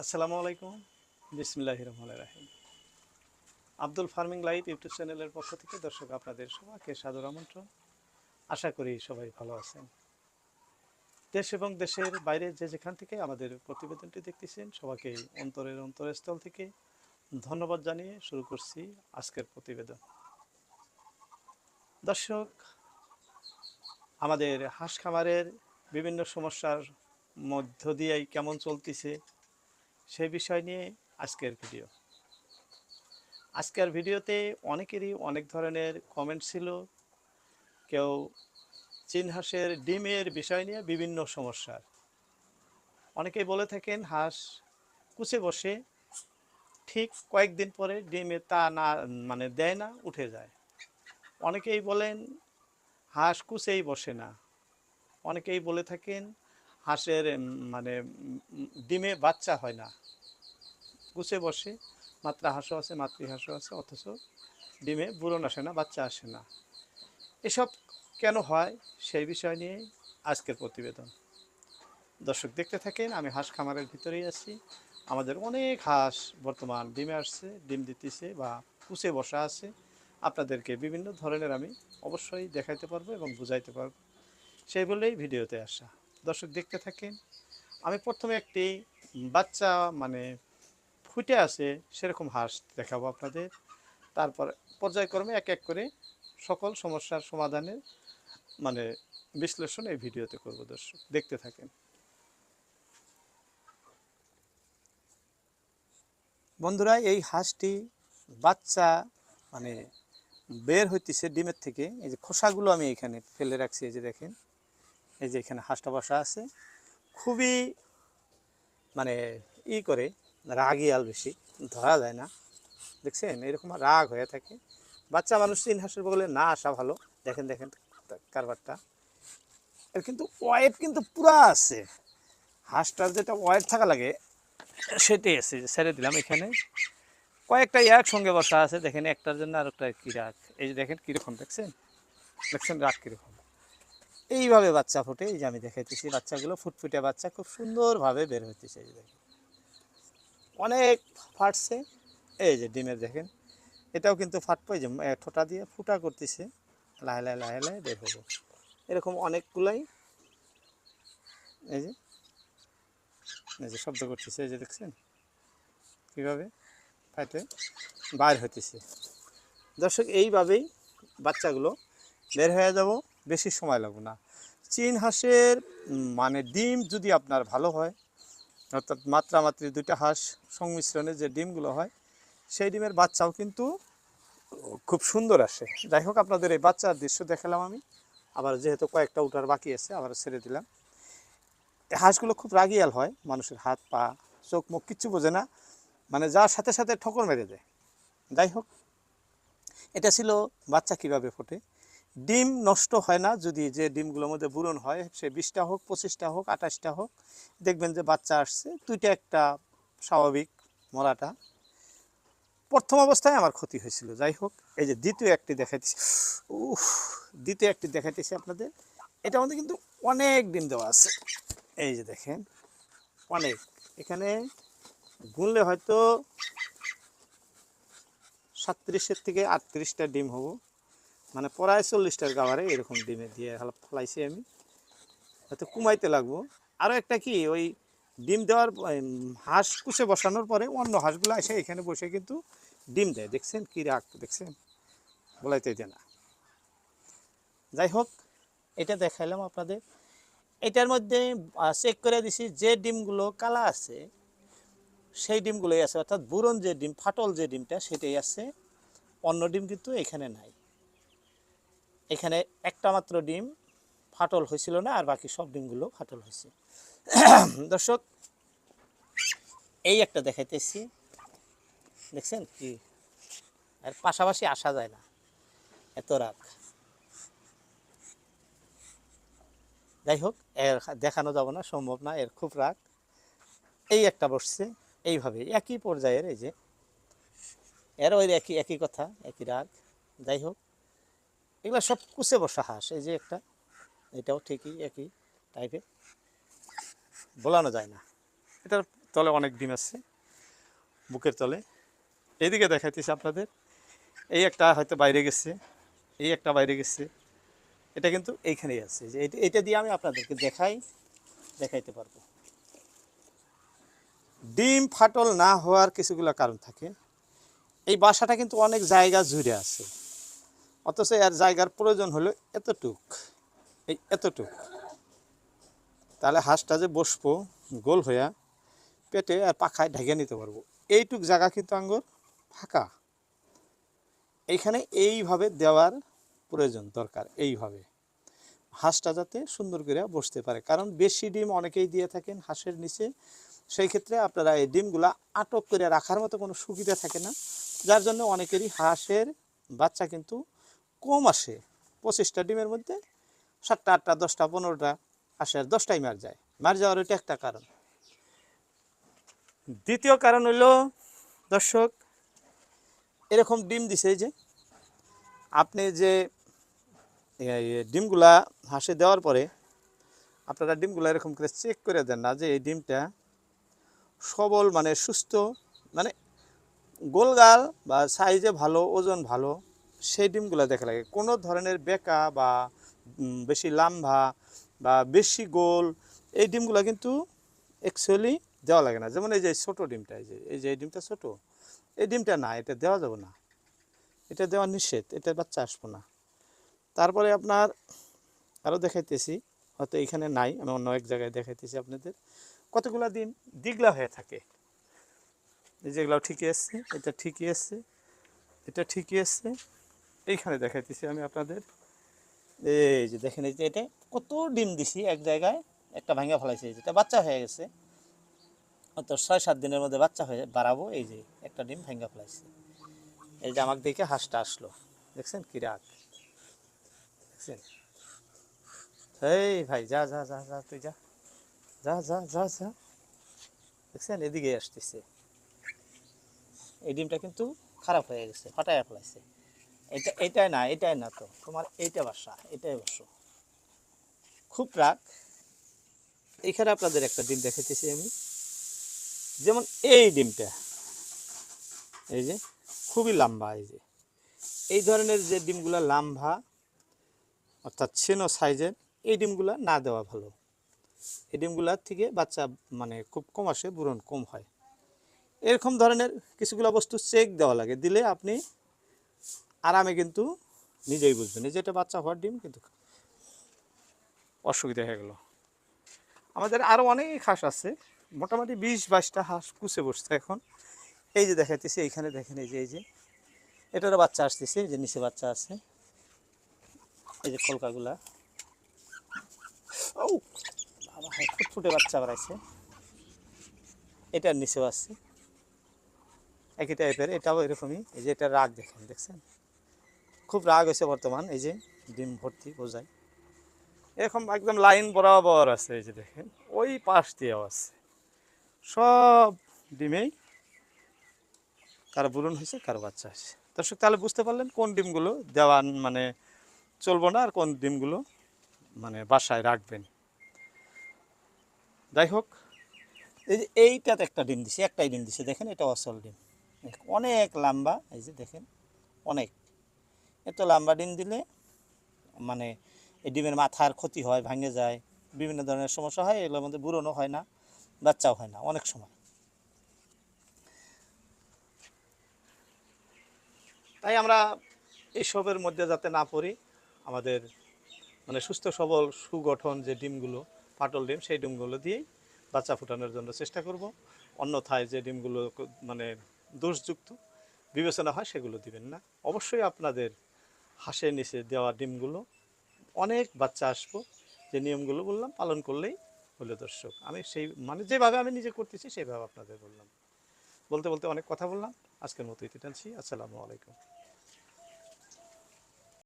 আসসালামু আলাইকুম। বিসমিল্লাহ রহমান রাহিম। আব্দুল ফার্মিং লাইভ ইউটিউব চ্যানেলের পক্ষ থেকে দর্শক আপনাদের সবাইকে সাদর আমন্ত্রণ। আশা করি সবাই ভালো আছেন। দেশ এবং দেশের বাইরে যে যেখান থেকে আমাদের প্রতিবেদনটি দেখতেছেন, সবাইকে অন্তরের অন্তরস্থল থেকে ধন্যবাদ জানিয়ে শুরু করছি আজকের প্রতিবেদন। দর্শক, আমাদের হাঁস খামারের বিভিন্ন সমস্যার মধ্য দিয়েই কেমন চলতেছে সেই বিষয় নিয়ে আজকের ভিডিও। আজকের ভিডিওতে অনেকেরই অনেক ধরনের কমেন্ট ছিল। কেউ চীন হাঁসের ডিমের বিষয় নিয়ে বিভিন্ন সমস্যার। অনেকেই বলে থাকেন, হাঁস কুচে বসে, ঠিক কয়েকদিন পরে ডিমে তা না মানে দেয় না, উঠে যায়। অনেকেই বলেন, হাঁস কুচেই বসে না। অনেকেই বলে থাকেন হাঁসের মানে ডিমে বাচ্চা হয় না। গুছে বসে, মাত্রা হাঁসও আছে, মাতৃ হাঁসও আছে, অথচ ডিমে বুড়ন আসে না, বাচ্চা আসে না। এসব কেন হয়? সেই বিষয় নিয়ে আজকের প্রতিবেদন। দর্শক দেখতে থাকেন, আমি হাঁস খামারের ভিতরেই আছি। আমাদের অনেক হাঁস বর্তমান ডিমে আসছে, ডিম দিতেছে বা কুচে বসা আছে। আপনাদেরকে বিভিন্ন ধরনের আমি অবশ্যই দেখাইতে পারব এবং বুঝাইতে পারব। সেই বলেই ভিডিওতে আসা। দর্শক দেখতে থাকেন। আমি প্রথমে একটি বাচ্চা মানে ফুটে আসে সেরকম হাঁস দেখাবো আপনাদের। তারপর পর্যায়ক্রমে এক এক করে সকল সমস্যার সমাধানের মানে বিশ্লেষণ এই ভিডিওতে করব দর্শক, দেখতে থাকেন। বন্ধুরা, এই হাঁসটি বাচ্চা মানে বের হইতেছে ডিমের থেকে। এই যে খোসাগুলো আমি এখানে ফেলে রাখছি, এই যে দেখেন। এই যে এখানে হাঁসটা বসা আছে, খুবই মানে ই করে রাগিয়াল বেশি, ধরা যায় না। দেখছেন? এরকম রাগ হয়ে থাকে। বাচ্চা মানুষ তিন হাঁসের বগলে না আসা ভালো। দেখেন দেখেন কারবারটা। এর কিন্তু ওয়েট কিন্তু পুরা আছে। হাঁসটার যেটা ওয়েট থাকা লাগে, সেটাই আছে। ছেড়ে দিলাম এখানে। কয়েকটা একসঙ্গে বসা আছে। দেখেন, একটার জন্য আর একটা কি রাগ? এই যে দেখেন, কীরকম, দেখছেন? দেখছেন রাগ কীরকম? এইভাবে বাচ্চা ফুটে, এই যে আমি দেখাইতেছি, বাচ্চাগুলো ফুটফুটে বাচ্চা, খুব সুন্দরভাবে বের হইতেছে এই দেখেন। অনেক ফাটছে, এই যে ডিমের দেখেন, এটাও কিন্তু ফাটবো যে ঠোঁটা দিয়ে ফুটা করতেছে, লাহে লাহে লাহে লাহে বের হব। এরকম অনেকগুলাই, এই যে এই যে শব্দ করতেছে, এই যে দেখছেন? কীভাবে ফাটে, বাইর হইতেছে। দর্শক, এইভাবেই বাচ্চাগুলো বের হয়ে যাব। বেশি সময় লাগবে না। চীন হাঁসের মানে ডিম যদি আপনার ভালো হয়, অর্থাৎ মাত্রা মাত্রি দুইটা হাঁস সংমিশ্রণে যে ডিমগুলো হয়, সেই ডিমের বাচ্চাও কিন্তু খুব সুন্দর আসে। যাই হোক, আপনাদের এই বাচ্চার দৃশ্য দেখালাম আমি। আবার যেহেতু কয়েকটা উঠার বাকি আছে, আবার ছেড়ে দিলাম। হাঁসগুলো খুব রাগিয়াল হয়, মানুষের হাত, পা, চোখ, মুখ কিচ্ছু বোঝে না। মানে যার সাথে সাথে ঠকর মেরে দেয়। যাই হোক, এটা ছিল বাচ্চা কীভাবে ফোটে? ডিম নষ্ট হয় না, যদি যে ডিমগুলোর মধ্যে বুরন হয়, সে বিশটা হোক, পঁচিশটা হোক, আঠাশটা হোক, দেখবেন যে বাচ্চা আসছে। দুইটা একটা স্বাভাবিক মরাটা। প্রথম অবস্থায় আমার ক্ষতি হয়েছিল। যাই হোক, এই যে দ্বিতীয় একটি দেখাইতেছি। উফ, দ্বিতীয় একটি দেখাইতেছি আপনাদের। এটা মধ্যে কিন্তু অনেক ডিম দেওয়া আছে। এই যে দেখেন, অনেক। এখানে গুনলে হয়তো সাতত্রিশের থেকে আটত্রিশটা ডিম হব। মানে প্রায় চল্লিশটার গাওয়ারে এরকম ডিমে দিয়ে ফলাইছি আমি। হয়তো কুমাইতে লাগবো। আরও একটা কি, ওই ডিম দেওয়ার হাঁস কুচে বসানোর পরে অন্য হাঁসগুলো এসে এখানে বসে কিন্তু ডিম দেয়। দেখছেন কী রাগ, দেখছেন? বলাইতে দেয় না। যাই হোক, এটা দেখাইলাম আপনাদের। এটার মধ্যে চেক করে দিছি যে ডিমগুলো কালা আছে, সেই ডিমগুলোই আছে। অর্থাৎ বুরন যে ডিম, ফাটল যে ডিমটা, সেটাই আছে। অন্য ডিম কিন্তু এখানে নাই। এখানে একটা মাত্র ডিম ফাটল হয়েছিল না, আর বাকি সব ডিমগুলো ফাটল হয়েছে। দর্শক, এই একটা দেখাইতেছি। দেখছেন কি? আর পাশাপাশি আসা যায় না। এত রাগ যাই হোক, এর দেখানো যাব না, সম্ভব না, এর খুব রাগ এই একটা বসছে, এইভাবে, একই পর্যায়ের এই যে। এর ওই একই একই কথা, একই রাগ যাই হোক এগুলো সব কুচে বসা হাঁস, এই যে একটা, এটাও ঠিকই একই টাইপের বলানো যায় না। এটার তলে অনেক ডিম আছে, বুকের তলে। এইদিকে দেখাইতেছি আপনাদের, এই একটা হয়তো বাইরে গেছে, এই একটা বাইরে গেছে, এটা কিন্তু এইখানেই আছে। যে এটা দিয়ে আমি আপনাদেরকে দেখাই, দেখাইতে পারব। ডিম ফাটল না হওয়ার কিছুগুলো কারণ থাকে। এই বাসাটা কিন্তু অনেক জায়গা জুড়ে আছে। অথচ এর জায়গার প্রয়োজন হলো এতটুক। এই এতটুক। তাহলে হাঁসটা যে বসবো, গোল হইয়া পেটে আর পাখায় ঢেকে নিতে পারব। এইটুক জায়গা কিন্তু আঙ্গুর ফাঁকা। এইখানে এইভাবে দেওয়ার প্রয়োজন দরকার, এইভাবে। হাঁসটা যাতে সুন্দর করে বসতে পারে। কারণ বেশি ডিম অনেকেই দিয়ে থাকেন হাঁসের নিচে। সেই ক্ষেত্রে আপনারা এই ডিমগুলা আটক করে রাখার মতো কোনো সুবিধা থাকে না। যার জন্য অনেকেরই হাঁসের বাচ্চা কিন্তু কম আসে। পঁচিশটা ডিমের মধ্যে সাতটা, আটটা, দশটা, পনেরোটা আসে আর দশটাই মার যায়। মার যাওয়ার ওইটা একটা কারণ। দ্বিতীয় কারণ হইল দর্শক, এরকম ডিম দিছে যে, আপনি যে ডিমগুলা হাঁসে দেওয়ার পরে আপনারা ডিমগুলা এরকম করে চেক করে দেন না যে এই ডিমটা সবল মানে সুস্থ মানে গোলগাল বা সাইজে ভালো, ওজন ভালো সেই ডিমগুলো দেখা লাগে। কোনো ধরনের বেকা বা বেশি লাম্বা বা বেশি গোল, এই ডিমগুলো কিন্তু অ্যাকচুয়ালি দেওয়া লাগে না। যেমন এই যে ছোটো ডিমটা, এই যে এই যে এই ডিমটা ছোটো, এই ডিমটা না, এটা দেওয়া যাবে না। এটা দেওয়া নিষেধ, এটা বাচ্চা আসব না। তারপরে আপনার আরও দেখাইতেছি, হয়তো এখানে নাই, আমি অন্য এক জায়গায় দেখাইতেছি আপনাদের। কতগুলা ডিম দিগলা হয়ে থাকে। এই যেগুলো ঠিকই আসছে এটা ঠিকই আসছে এটা ঠিকই আসছে এইখানে দেখাইতেছি আমি আপনাদের। এই যে দেখেন, এই যে এটা কত ডিম দিছি এক জায়গায়, একটা ভাঙা ফেলাইছে যেটা বাচ্চা হয়ে গেছে। হয়তো ছয় সাত দিনের মধ্যে বাচ্চা হয়ে বাড়াবো, এই যে একটা ডিম ভাঙা ফেলাইছে। এই যে আমাকে দেখে হাঁসটা আসলো। দেখছেন কি রাগ? দেখছেন? এই ভাই, যা যা যা যা, তুই যা। যা যা যা যা। দেখছেন? এদিকে আসতেছে। এই ডিমটা কিন্তু খারাপ হয়ে গেছে ফাটায় ফেলাইছে। এটা, এটাই না এটাই না তো। তোমার এইটা বাসা, এটাই বসো। খুব রাগ। এখানে আপনাদের একটা ডিম দেখাইতেছি আমি। যেমন এই ডিমটা, এই যে, খুবই লম্বা, এই যে। এই ধরনের যে ডিমগুলো লাম্বা, অর্থাৎ ছেনো সাইজের, এই ডিমগুলো না দেওয়া ভালো। এই ডিমগুলার থেকে বাচ্চা মানে খুব কম আসে, বুরন কম হয়। এরকম ধরনের কিছুগুলো বস্তু চেক দেওয়া লাগে। দিলে আপনি আরামে কিন্তু নিজেই বুঝবেন। এই যে এটা বাচ্চা হওয়ার ডিম কিন্তু অসুবিধা হয়ে গেল। আমাদের আরও অনেক হাঁস আছে, মোটামুটি বিশ বাইশটা হাঁস কুচে বসছে এখন। এই যে দেখাইতেছি, এইখানে দেখেন এই যে এই যে। এটারও বাচ্চা আসতেছে, এই যে নিচে বাচ্চা আছে। এই যে কলকাগুলা। ও, বাবা বাচ্চা বাড়াইছে। এটার নিচেও আছে। একই টাইপের এটাও এরকমই। এই যে এটা রাগ দেখেন, দেখছেন? খুব রাগ হয়েছে বর্তমান, এই যে ডিম ভর্তি বোঝায়। এরকম একদম লাইন বরাবর আছে, এই যে দেখেন, ওই পাশ দিয়েও আছে সব ডিমেই কারও বুলন হয়েছে, কারও বাচ্চা হয়েছে। দর্শক, তাহলে বুঝতে পারলেন কোন ডিমগুলো দেওয়া মানে চলবো না, আর কোন ডিমগুলো মানে বাসায় রাখবেন। যাই হোক, এই যে এইটাতে একটা ডিম দিছে, একটাই ডিম দিছে, দেখেন এটা অসল ডিম। অনেক লম্বা, এই যে দেখেন, অনেক। এত লম্বা ডিম দিলে মানে এই ডিমের মাথার ক্ষতি হয়, ভাঙে যায়, বিভিন্ন ধরনের সমস্যা হয়, এগুলোর মধ্যে বুড়োনো হয় না, বাচ্চাও হয় না অনেক সময়। তাই আমরা এইসবের মধ্যে যাতে না পড়ি, আমাদের মানে সুস্থ, সবল, সুগঠন যে ডিমগুলো ফাটল ডিম, সেই ডিমগুলো দিয়েই বাচ্চা ফোটানোর জন্য চেষ্টা করব। অন্যথায় যে ডিমগুলো মানে দোষযুক্ত, বিবেচনা হয় সেগুলো দিবেন না। অবশ্যই আপনাদের হাঁসের নিচে দেওয়া ডিমগুলো, অনেক বাচ্চা আসব, যে নিয়মগুলো বললাম, পালন করলেই হলো দর্শক। আমি সেই মানে যেভাবে আমি নিজে করতেছি সেইভাবে আপনাদের বললাম। বলতে বলতে অনেক কথা বললাম। আজকের মতো ইতি টানছি আসসালামু আলাইকুম।